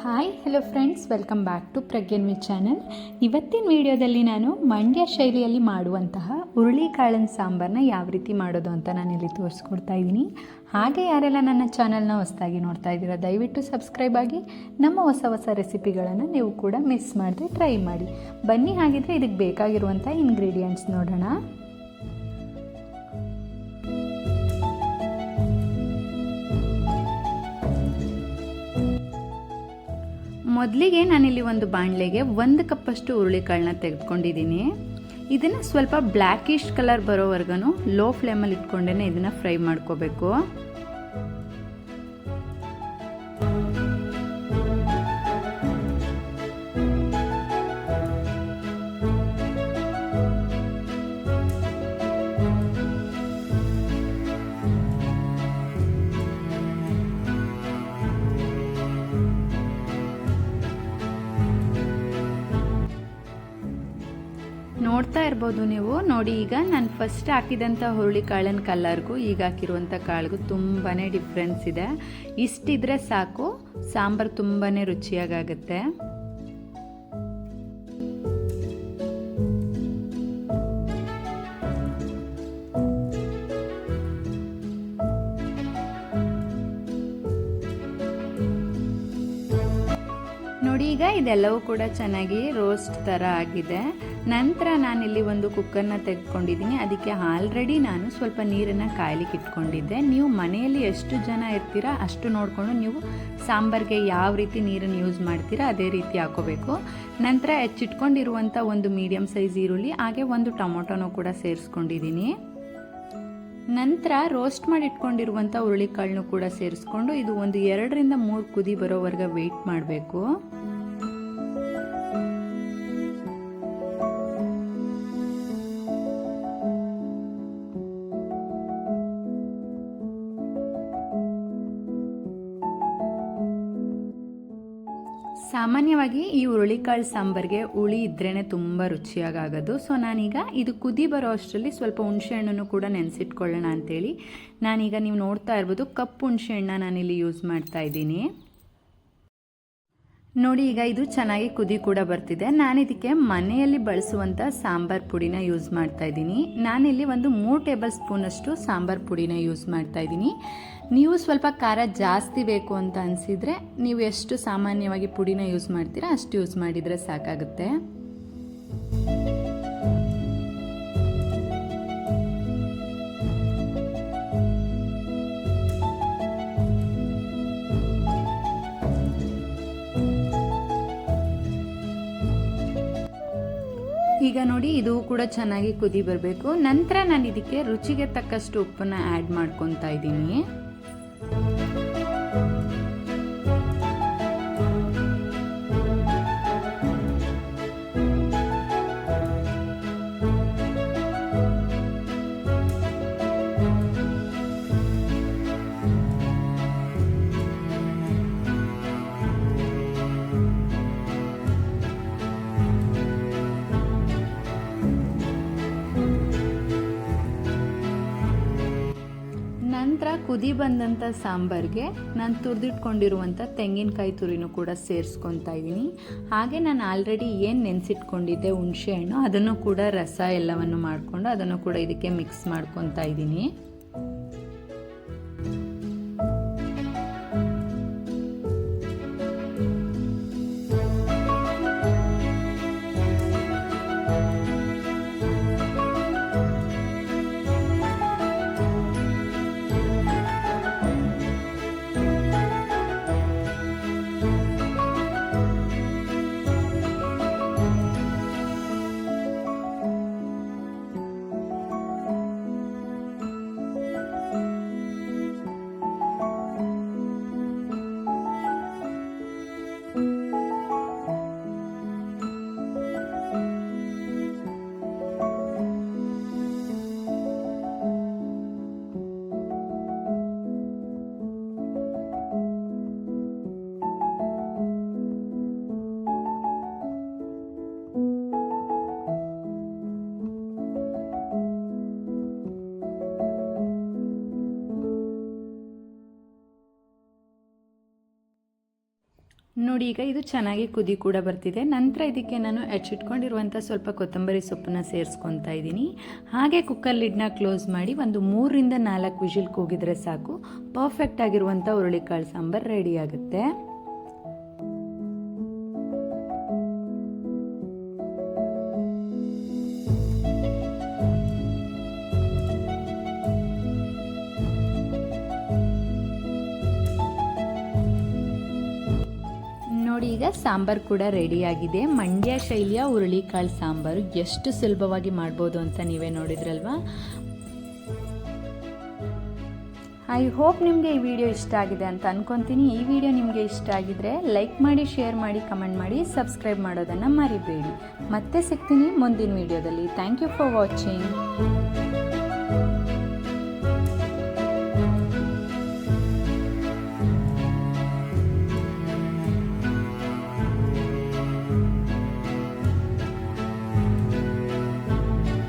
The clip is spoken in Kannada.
Hi hello friends welcome back to Prajnanvi channel ಇವತ್ತಿನ ವಿಡಿಯೋದಲ್ಲಿ ನಾನು ಮಂಡ್ಯ ಶೈಲಿಯಲ್ಲಿ ಮಾಡುವಂತಹ ಹುರುಳಿಕಾಳಿನ ಸಾಂಬಾರನ್ನ ಯಾವ ರೀತಿ ಮಾಡೋದು ಅಂತ ನಾನು ಇಲ್ಲಿ ತೋರಿಸ್ಕೊಡ್ತಾ ಇದ್ದೀನಿ. ಹಾಗೆ ಯಾರೆಲ್ಲ ನನ್ನ ಚಾನಲ್ನ ಹೊಸದಾಗಿ ನೋಡ್ತಾ ಇದ್ದೀರಾ, ದಯವಿಟ್ಟು ಸಬ್ಸ್ಕ್ರೈಬ್ ಆಗಿ ನಮ್ಮ ಹೊಸ ಹೊಸ ರೆಸಿಪಿಗಳನ್ನು ನೀವು ಕೂಡ ಮಿಸ್ ಮಾಡದೆ ಟ್ರೈ ಮಾಡಿ. ಬನ್ನಿ, ಹಾಗಿದ್ರೆ ಇದಕ್ಕೆ ಬೇಕಾಗಿರುವಂಥ ಇಂಗ್ರೀಡಿಯೆಂಟ್ಸ್ ನೋಡೋಣ. ಮೊದಲಿಗೆ ನಾನಿಲ್ಲಿ ಒಂದು ಬಾಣಲೆಗೆ ಒಂದು ಕಪ್ಪಷ್ಟು ಹುರುಳಿಕಾಳನ್ನ ತೆಗೆದುಕೊಂಡಿದ್ದೀನಿ. ಇದನ್ನು ಸ್ವಲ್ಪ ಬ್ಲ್ಯಾಕಿಶ್ ಕಲರ್ ಬರೋವರೆಗೂ ಲೋ ಫ್ಲೇಮಲ್ಲಿ ಇಟ್ಕೊಂಡೇ ಇದನ್ನು ಫ್ರೈ ಮಾಡ್ಕೋಬೇಕು. ನೋಡ್ತಾ ಇರ್ಬೋದು ನೀವು. ನೋಡಿ, ಈಗ ನಾನು ಫಸ್ಟ್ ಹಾಕಿದಂಥ ಹುರುಳಿ ಕಾಳಿನ ಕಲರ್ಗೂ ಈಗ ಹಾಕಿರುವಂಥ ಕಾಳಿಗೂ ತುಂಬಾ ಡಿಫ್ರೆನ್ಸ್ ಇದೆ. ಇಷ್ಟಿದ್ರೆ ಸಾಕು, ಸಾಂಬಾರು ತುಂಬಾ ರುಚಿಯಾಗುತ್ತೆ ನೋಡಿ, ಈಗ ಇದೆಲ್ಲವೂ ಕೂಡ ಚೆನ್ನಾಗಿ ರೋಸ್ಟ್ ಥರ ಆಗಿದೆ. ನಂತರ ನಾನಿಲ್ಲಿ ಒಂದು ಕುಕ್ಕರ್ನ ತೆಗೆದುಕೊಂಡಿದ್ದೀನಿ. ಅದಕ್ಕೆ ಆಲ್ರೆಡಿ ನಾನು ಸ್ವಲ್ಪ ನೀರನ್ನು ಕಾಯ್ಲಿಕ್ಕೆ ಇಟ್ಕೊಂಡಿದ್ದೆ. ನೀವು ಮನೆಯಲ್ಲಿ ಎಷ್ಟು ಜನ ಇರ್ತೀರಾ ಅಷ್ಟು ನೋಡಿಕೊಂಡು ನೀವು ಸಾಂಬಾರಿಗೆ ಯಾವ ರೀತಿ ನೀರನ್ನು ಯೂಸ್ ಮಾಡ್ತೀರಾ ಅದೇ ರೀತಿ ಹಾಕೋಬೇಕು. ನಂತರ ಹೆಚ್ಚಿಟ್ಕೊಂಡಿರುವಂಥ ಒಂದು ಮೀಡಿಯಮ್ ಸೈಜ್ ಈರುಳ್ಳಿ, ಹಾಗೆ ಒಂದು ಟೊಮೊಟೊನೂ ಕೂಡ ಸೇರಿಸ್ಕೊಂಡಿದ್ದೀನಿ. ನಂತರ ರೋಸ್ಟ್ ಮಾಡಿ ಇಟ್ಕೊಂಡಿರುವಂಥ ಹುರುಳಿಕಾಳನ್ನು ಕೂಡ ಸೇರಿಸ್ಕೊಂಡು ಇದು ಒಂದು ಎರಡರಿಂದ ಮೂರು ಕುದಿ ಬರೋವರೆಗೆ ವೆಯ್ಟ್ ಮಾಡಬೇಕು. ಸಾಮಾನ್ಯವಾಗಿ ಈ ಹುರುಳಿಕಾಳು ಸಾಂಬಾರಿಗೆ ಹುಳಿ ಇದ್ರೇ ತುಂಬ ರುಚಿಯಾಗೋದು ಸೊ ನಾನೀಗ ಇದು ಕುದಿ ಬರೋ ಅಷ್ಟರಲ್ಲಿ ಸ್ವಲ್ಪ ಹುಣಸೆ ಹಣ್ಣನ್ನು ಕೂಡ ನೆನೆಸಿಟ್ಕೊಳ್ಳೋಣ ಅಂತೇಳಿ. ನಾನೀಗ ನೀವು ನೋಡ್ತಾ ಇರ್ಬೋದು ಕಪ್ಪು ಹುಣಸೆ ಹಣ್ಣ ನಾನಿಲ್ಲಿ ಯೂಸ್ ಮಾಡ್ತಾ ಇದ್ದೀನಿ. ನೋಡಿ, ಈಗ ಇದು ಚೆನ್ನಾಗಿ ಕುದಿ ಕೂಡ ಬರ್ತಿದೆ. ನಾನು ಇದಕ್ಕೆ ಮನೆಯಲ್ಲಿ ಬಳಸುವಂಥ ಸಾಂಬಾರ್ ಪುಡಿನ ಯೂಸ್ ಮಾಡ್ತಾ ಇದ್ದೀನಿ. ನಾನಿಲ್ಲಿ ಒಂದು ಮೂರು ಟೇಬಲ್ ಸ್ಪೂನಷ್ಟು ಸಾಂಬಾರ್ ಪುಡಿನ ಯೂಸ್ ಮಾಡ್ತಾ ಇದ್ದೀನಿ. ನೀವು ಸ್ವಲ್ಪ ಖಾರ ಜಾಸ್ತಿ ಬೇಕು ಅಂತ ಅನಿಸಿದರೆ ನೀವು ಎಷ್ಟು ಸಾಮಾನ್ಯವಾಗಿ ಪುಡಿನ ಯೂಸ್ ಮಾಡ್ತೀರಾ ಅಷ್ಟು ಯೂಸ್ ಮಾಡಿದರೆ ಸಾಕಾಗುತ್ತೆ. ಈಗ ನೋಡಿ ಇದು ಕೂಡ ಚೆನ್ನಾಗಿ ಕುದಿ ಬರಬೇಕು. ನಂತರ ನಾನು ಇದಕ್ಕೆ ರುಚಿಗೆ ತಕ್ಕಷ್ಟು ಉಪ್ಪನ್ನು ಆ್ಯಡ್ ಮಾಡ್ಕೊತಾ ಇದ್ದೀನಿ. ಕುದಿ ಬಂದಂಥ ಸಾಂಬಾರಿಗೆ ನಾನು ತುರಿದಿಟ್ಕೊಂಡಿರುವಂಥ ತೆಂಗಿನಕಾಯಿ ತುರಿನೂ ಕೂಡ ಸೇರಿಸ್ಕೊತಾ ಇದ್ದೀನಿ ಹಾಗೆ ನಾನು ಆಲ್ರೆಡಿ ಏನು ನೆನೆಸಿಟ್ಕೊಂಡಿದ್ದೆ ಹುಣಸೆ ಹಣ್ಣು, ಅದನ್ನು ಕೂಡ ರಸ ಎಲ್ಲವನ್ನು ಮಾಡಿಕೊಂಡು ಅದನ್ನು ಕೂಡ ಇದಕ್ಕೆ ಮಿಕ್ಸ್ ಮಾಡ್ಕೊತಾ ಇದ್ದೀನಿ ನೋಡಿ, ಈಗ ಇದು ಚೆನ್ನಾಗಿ ಕುದಿ ಕೂಡ ಬರ್ತಿದೆ. ನಂತರ ಇದಕ್ಕೆ ನಾನು ಹೆಚ್ಚಿಟ್ಕೊಂಡಿರುವಂಥ ಸ್ವಲ್ಪ ಕೊತ್ತಂಬರಿ ಸೊಪ್ಪನ್ನ ಸೇರಿಸ್ಕೊತಾ ಇದ್ದೀನಿ. ಹಾಗೆ ಕುಕ್ಕರ್ ಲಿಡ್ನ ಕ್ಲೋಸ್ ಮಾಡಿ ಒಂದು ಮೂರರಿಂದ ನಾಲ್ಕು ವಿಷಿಲ್ ಕೂಗಿದ್ರೆ ಸಾಕು. ಪರ್ಫೆಕ್ಟ್ ಆಗಿರುವಂಥ ಹುರುಳಿಕಾಳು ಸಾಂಬಾರು ರೆಡಿ ಆಗುತ್ತೆ. ಸಾಂಬಾರು ಕೂಡ ರೆಡಿಯಾಗಿದೆ ಮಂಡ್ಯ ಶೈಲಿಯ ಹುರುಳಿಕಾಳು ಸಾಂಬಾರು ಎಷ್ಟು ಸುಲಭವಾಗಿ ಮಾಡ್ಬೋದು ಅಂತ ನೀವೇ ನೋಡಿದ್ರಲ್ವಾ? ಐ ಹೋಪ್ ನಿಮಗೆ ಈ ವಿಡಿಯೋ ಇಷ್ಟ ಆಗಿದೆ ಅಂತ ಅನ್ಕೊತೀನಿ. ಈ ವಿಡಿಯೋ ನಿಮಗೆ ಇಷ್ಟ ಆಗಿದ್ರೆ ಲೈಕ್ ಮಾಡಿ ಶೇರ್ ಮಾಡಿ ಕಮೆಂಟ್ ಮಾಡಿ ಸಬ್ಸ್ಕ್ರೈಬ್ ಮಾಡೋದನ್ನು ಮರಿಬೇಡಿ. ಮತ್ತೆ ಸಿಗ್ತೀನಿ ಮುಂದಿನ ವಿಡಿಯೋದಲ್ಲಿ ಥ್ಯಾಂಕ್ ಯು ಫಾರ್ ವಾಚಿಂಗ್